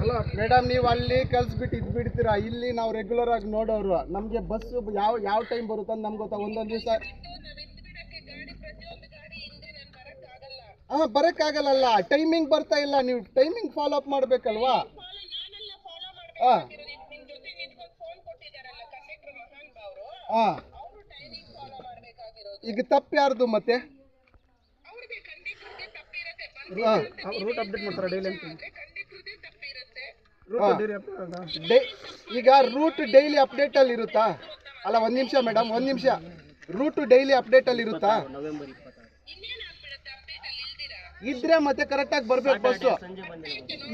ಅಲ್ಲ ಮೇಡಮ್ ನೀವು ಅಲ್ಲಿ ಕಲ್ಸ್ಬಿಟ್ಟು ಇದು ಬಿಡ್ತೀರಾ? ಇಲ್ಲಿ ನಾವು ರೆಗ್ಯುಲರ್ ಆಗಿ ನೋಡೋರು. ನಮಗೆ ಬಸ್ ಯಾವ ಯಾವ ಟೈಮ್ ಬರುತ್ತೆ ಅಂತ ನಮ್ಗೆ ಗೊತ್ತಾ? ಒಂದೊಂದು ದಿವಸ ಹಾಂ ಬರೋಕ್ಕಾಗಲ್ಲ ಟೈಮಿಂಗ್ ಬರ್ತಾ ಇಲ್ಲ. ನೀವು ಟೈಮಿಂಗ್ ಫಾಲೋ ಅಪ್ ಮಾಡಬೇಕಲ್ವಾ? ಹಾಂ. ಹಾಂ. ಈಗ ತಪ್ಪು ಯಾರ್ದು ಮತ್ತೆ ರೂಟ್ ಅಪ್ಡೇಟ್ ಮಾಡ್ತಾರೆ ಡೈಲಿ ಈಗ ರೂಟ್ ಡೈಲಿ ಅಪ್ಡೇಟ್ ಅಲ್ಲಿ ಇರುತ್ತಾ? ಅಲ್ಲ ಒಂದ್ ನಿಮಿಷ ಮೇಡಮ್ ಒಂದ್ ನಿಮಿಷ. ರೂಟ್ ಡೈಲಿ ಅಪ್ಡೇಟ್ ಅಲ್ಲಿ ಇರುತ್ತಾ? ನವೆಂಬರ್ ಇಪ್ಪತ್ತಾರು ಇದ್ರೆ ಮತ್ತೆ ಕರೆಕ್ಟ್ ಆಗಿ ಬರ್ಬೇಕು ಬಸ್ಸು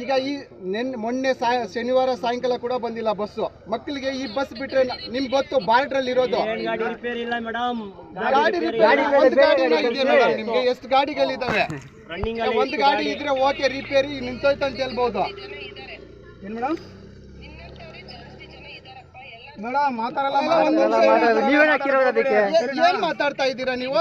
ಈಗ ಈ ನೆನ್ ಮೊನ್ನೆ ಸಾಯ ಶನಿವಾರ ಸಾಯಂಕಾಲ ಕೂಡ ಬಂದಿಲ್ಲ ಬಸ್ಸು ಮಕ್ಕಳಿಗೆ ಈ ಬಸ್ ಬಿಟ್ರೆ ನಿಮ್ ನಿಮ್ಗೆ ಗೊತ್ತು ಬಾರ್ಡ್ರಲ್ಲಿ ಇರೋದು. ಗಾಡಿ ರಿಪೇರಿ ಇಲ್ಲ ಮೇಡಮ್ ಗಾಡಿ ರಿಪೇರಿ ಒಂದು ಗಾಡಿನೇ ಇದೆ ಮೇಡಮ್ ನಿಮ್ಗೆ. ಎಷ್ಟು ಗಾಡಿಗಳಿದಾವೆ? ಒಂದು ಗಾಡಿ ಇದ್ರೆ ಓಕೆ ರಿಪೇರಿ ನಿಂತೋಯ್ತು ಅಂತ ಹೇಳ್ಬೋದು. ಏನು ಮೇಡಮ್ ಮೇಡಮ್ ಮಾತಾಡಲ್ಲ ಏನ್ ಮಾತಾಡ್ತಾ ಇದ್ದೀರಾ ನೀವು?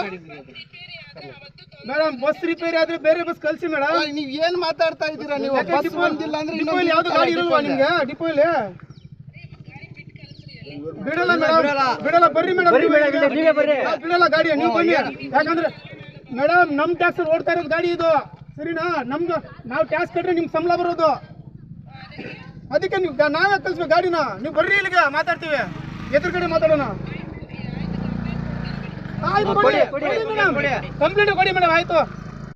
ಮೇಡಮ್ ಬಸ್ ರಿಪೇರಿ ಆದ್ರೆ ಬೇರೆ ಬಸ್ ಕಳ್ಸಿ ಮೇಡಮ್. ನೀವ್ ಏನ್ ಮಾತಾಡ್ತಾ ಇದ್ದೀರಾ? ನೀವು ಬಸ್ ಬಂದಿಲ್ಲ ಅಂದ್ರೆ ಯಾವ್ದು ಗಾಡಿ ಇರಲ್ವಾ ನಿಮ್ಗೆ? ಡಿಪೋಲಿ ಬಿಡಲ್ಲ ಮೇಡಮ್. ಬಿಡಲ್ಲ. ಬರ್ರಿ ಮೇಡಮ್ ಬಿಡಲ್ಲ ಗಾಡಿ ನೀವು ಬನ್ನಿ. ಯಾಕಂದ್ರೆ ಮೇಡಮ್ ನಮ್ ಟ್ಯಾಕ್ಸ್ ಓಡ್ತಾ ಇರೋದು ಗಾಡಿ ಇದು. ಸರಿನಾ? ನಮ್ದು ನಾವು ಟ್ಯಾಕ್ಸ್ ಕಟ್ರೆ ನಿಮ್ಗೆ ಸಂಬಳ ಬರೋದು. ಅದಕ್ಕೆ ನೀವು ನಾವೇ ಕಳ್ಸ್ಬೇಕು ಗಾಡಿನ. ನೀವು ಬರ್ರಿ ಇಲ್ಲಿಗೆ ಮಾತಾಡ್ತೀವಿ. ಎದುರುಗಡೆ ಮಾತಾಡೋಣ. ಆಯ್ತು ಕೊಡಿ ಕಂಪ್ಲೀಟ್ ಕೊಡಿ ಮೇಡಮ್ ಆಯ್ತು.